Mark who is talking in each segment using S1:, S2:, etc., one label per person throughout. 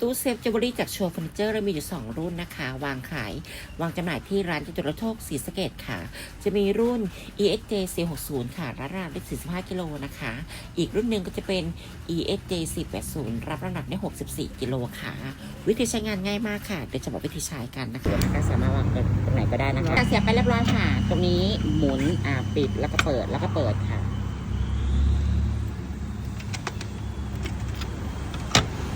S1: ตู้เซฟเจวเวลรี่จากโชว์เฟอร์นิเจอร์เรามีอยู่ 2 รุ่นนะคะ วางขายวางจำหน่ายที่ร้านจตุรโทกศรีสะเกดค่ะ จะมีรุ่น EXJ 460ค่ะรับน้ำหนักได้45กิโลนะคะ อีกรุ่นหนึ่งก็จะเป็น EXJ 480รับน้ำหนักได้64กิโลค่ะ วิธีใช้งานง่ายมากค่ะ เดี๋ยวจะบอกวิธีใช้กันนะคะก็สามารถวางตรงไหนก็ได้นะคะเสียบไปเรียบร้อยค่ะ ตรงนี้หมุนอ่าปิดแล้วก็เปิดแล้วก็เปิดค่ะ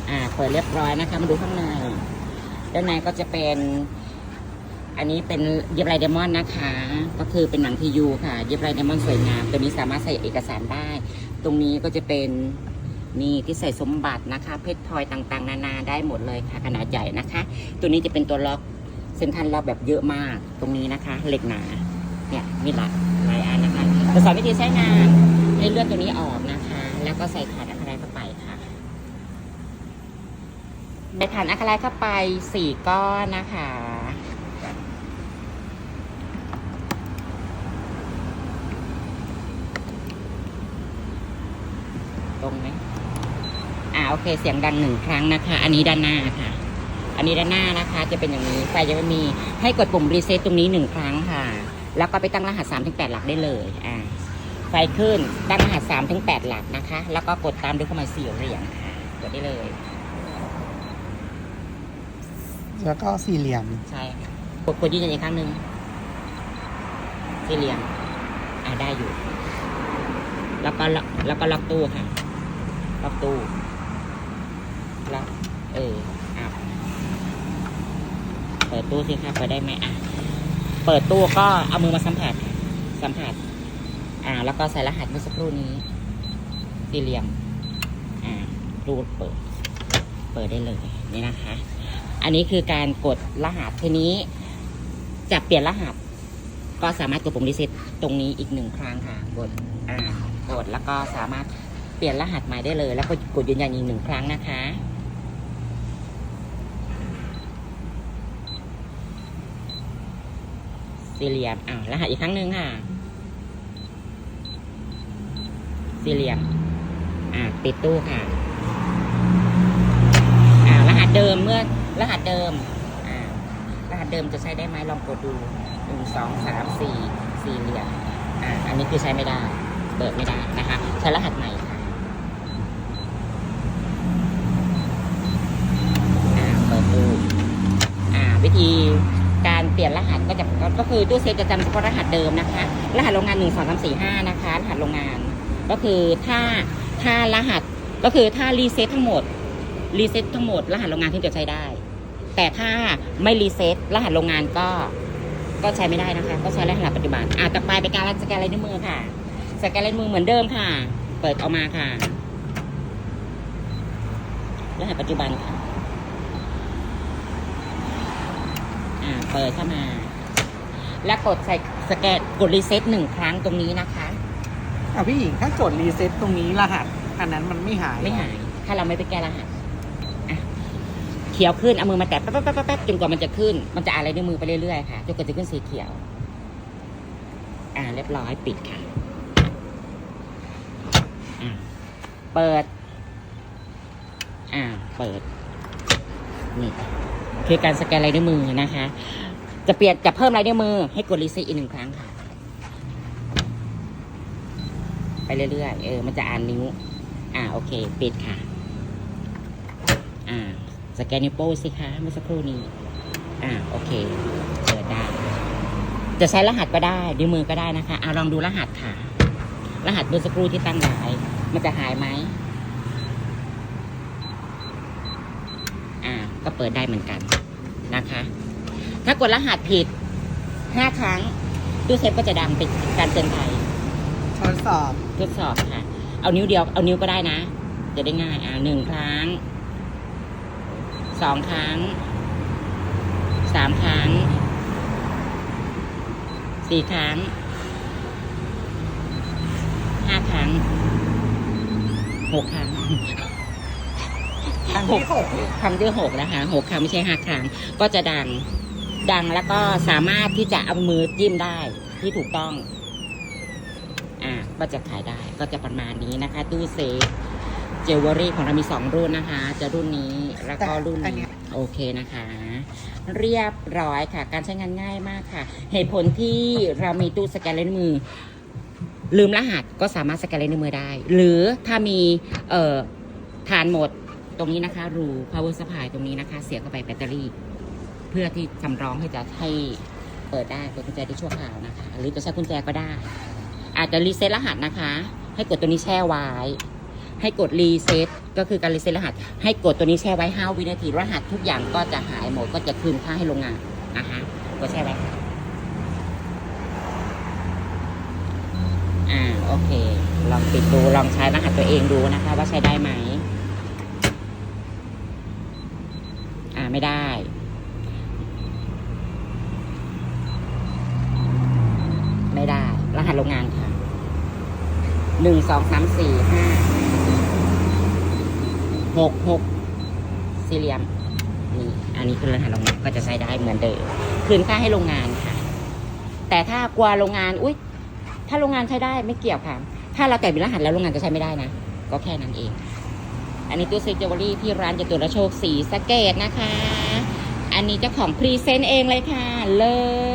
S1: อ่าเปิดเรียบร้อยนะคะ มาดูข้างใน ด้านในก็จะเป็น อันนี้เป็นเย็บลายเดมอนนะคะ ก็คือเป็นหนังทียูค่ะ เย็บลายเดมอนสวยงาม ตัวนี้สามารถใส่เอกสารได้ ตรงนี้ก็จะเป็นนี่ที่ใส่สมบัตินะคะ เพชรพลอยต่างๆ นานาได้หมดเลยค่ะ ขนาดใหญ่นะคะ ตัวนี้จะเป็นตัวล็อกเซ็นทรัลล็อกแบบเยอะมาก ตรงนี้นะคะ เหล็กหนา เนี่ยมีหลายหลายอันนะคะจะสอนวิธีใช้งานให้เลือนตัวนี้ออกนะคะ แล้วก็ใส่ขาดอะไรเข้าไปค่ะ ในฐานอะคาไลเข้าไปสี่ก้อนนะคะตรงไหมอ่าโอเคเสียงดังหนึ่งครั้งนะคะ อันนี้ด้านหน้าค่ะ อันนี้ด้านหน้านะคะ จะเป็นอย่างนี้ไฟจะไม่มีให้กดปุ่มรีเซ็ตตรงนี้หนึ่งครั้งค่ะ แล้วก็ไปตั้งรหัส3ถึง8หลักได้เลยอ่าไฟขึ้นตั้งรหัส3ถึง8หลักนะคะ แล้วก็กดตามด้วยเข้ามาสี่เหรียญค่ะกดได้เลย
S2: แล้วก็สี่เหลี่ยม
S1: ใช่ค่ะกดกดยืนยันอีกครั้งหนึ่งสี่เหลี่ยม อ่าได้อยู่ แล้วก็ล็อกแล้วก็ล็อกตู้ค่ะล็อกตู้ล็อกเอออะเปิดตู้สิคะเปิดได้ไหมอะเปิดตู้ก็เอามือมาสัมผัสสัมผัส อ่า แล้วก็ใส่รหัสเมื่อสักครู่นี้ สี่เหลี่ยม อ่ารูดเปิด เปิดได้เลยนี่นะคะ อันนี้คือการกดรหัสทีนี้ จะเปลี่ยนรหัส ก็สามารถกดปุ่มรีเซ็ตตรงนี้อีกหนึ่งครั้งค่ะกดอ่ากดแล้วก็สามารถเปลี่ยนรหัสใหม่ได้เลย แล้วก็กดยืนยันอีกหนึ่งครั้งนะคะสี่เหลี่ยมอ่ารหัสอีกครั้งหนึ่งค่ะสี่เหลี่ยมอ่าปิดตู้ค่ะ เดิมเมื่อรหัสเดิมรหัสเดิมจะใช้ได้ไหมลองกดดูหนึ่งสองสามสี่สี่เหลี่ยมอ่าอันนี้คือใช้ไม่ได้เปิดไม่ได้นะคะใช้รหัสใหม่ค่ะอ่าเปิดดูอ่าวิธีการเปลี่ยนรหัสก็จะก็ก็คือตู้เซฟจะจำเฉพาะรหัสเดิมนะคะ รหัสโรงงานหนึ่งสองสามสี่ห้านะคะ รหัสโรงงาน ก็คือถ้าถ้ารหัสก็คือถ้ารีเซ็ตทั้งหมด รีเซ็ตทั้งหมดรหัสโรงงานถึงจะใช้ได้ แต่ถ้าไม่รีเซ็ตรหัสโรงงานก็ก็ใช้ไม่ได้นะคะ ก็ใช้รหัสปัจจุบันอะต่อไปเป็นการสแกนลายนิ้วมือค่ะ สแกนลายนิ้วมือเหมือนเดิมค่ะ เปิดออกมาค่ะ รหัสปัจจุบันค่ะอ่าเปิดเข้ามา แล้วกดใส่สแกนกดรีเซ็ตหนึ่งครั้งตรงนี้นะคะ
S2: อะพี่หญิงถ้ากดรีเซ็ตตรงนี้รหัสอันนั้นมันไม่หาย
S1: ไม่หาย ถ้าเราไม่ไปแก้รหัสอะ เขียวขึ้นเอามือมาแตะแป๊บแป๊บแป๊บแป๊บจนกว่ามันจะขึ้น มันจะอะไรด้วยมือไปเรื่อยๆค่ะจนกว่าจะขึ้นสีเขียว อ่า เรียบร้อยปิดค่ะอ่าเปิด อ่า เปิดนี่คือการสแกนลายนิ้วมือนะคะ จะเปลี่ยนจะเพิ่มลายนิ้วมือ ให้กดรีเซ็ตอีกหนึ่งครั้งค่ะ ไปเรื่อยๆเออมันจะอ่านนิ้ว อ่าโอเค ปิดค่ะ สแกนนิ้วโป้งสิคะเมื่อสักครู่นี้ อ่าโอเคเปิดได้ จะใช้รหัสก็ได้นิ้วมือก็ได้นะคะอ่าลองดูรหัสค่ะ รหัสเมื่อสักครู่ที่ตั้งไว้มันจะหายไหมอ่าก็เปิดได้เหมือนกันนะคะ ถ้ากดรหัสผิดห้าครั้งตู้เซฟก็จะดังเป็นการเตือนภัย
S2: ทดสอบ
S1: ทดสอบค่ะ เอานิ้วเดียวเอานิ้วก็ได้นะ จะได้ง่ายอ่าหนึ่งครั้ง สองครั้งสามครั้งสี่ครั้งห้าครั้งหกครั้ง
S2: ครั้งที่หก
S1: ครั้งที่หกนะคะหกครั้งไม่ใช่ห้าครั้ง ก็จะดัง ดังแล้วก็สามารถที่จะเอามือจิ้มได้ที่ถูกต้อง อ่าก็จะขายได้ก็จะประมาณนี้นะคะ ตู้เซฟ เจวเวอรี่ของเรามี 2 รุ่นนะคะ จะรุ่นนี้แล้วก็รุ่น
S2: แต่อันเนี้
S1: นี้
S2: ย
S1: โอเคนะคะ เรียบร้อยค่ะ การใช้งานง่ายมากค่ะ เหตุผลที่เรามีตู้สแกนลายนิ้วมือ ลืมรหัสก็สามารถสแกนลายนิ้วมือได้ หรือถ้ามีเอ่อฐานหมดตรงนี้นะคะ รู power supply ตรงนี้นะคะ เสียบเข้าไปแบตเตอรี่ เพื่อที่สำรองให้จะให้เปิดได้เปิดกุญแจที่ชั่วคราวนะคะ หรือจะใช้กุญแจก็ได้ อาจจะรีเซ็ตรหัสนะคะ ให้กดตัวนี้แช่ไว้ ให้กดรีเซ็ตก็คือการรีเซ็ตรหัส ให้กดตัวนี้แช่ไว้ 5 วินาที รหัสทุกอย่างก็จะหายหมดก็จะคืนค่าให้โรงงานนะคะกดแช่ไว้อ่าโอเค ลองปิดดูลองใช้รหัสตัวเองดูนะคะ ว่าใช้ได้ไหมอ่าไม่ได้ไม่ได้ รหัสโรงงานค่ะหนึ่งสองสามสี่ห้า หกหกสี่เหลี่ยมนี่อันนี้คือรหัสโรงงานก็จะใช้ได้เหมือนเดิมคืนค่าให้โรงงานค่ะ แต่ถ้ากลัวโรงงานอุ้ยถ้าโรงงานใช้ได้ไม่เกี่ยวค่ะ ถ้าเราแต่งเป็นรหัสแล้วโรงงานจะใช้ไม่ได้นะ ก็แค่นั้นเอง อันนี้ตู้เซฟเจวเวอรี่ที่ร้านจตุรโชคสีสเกตนะคะ อันนี้เจ้าของพรีเซนต์เองเลยค่ะ เลิศ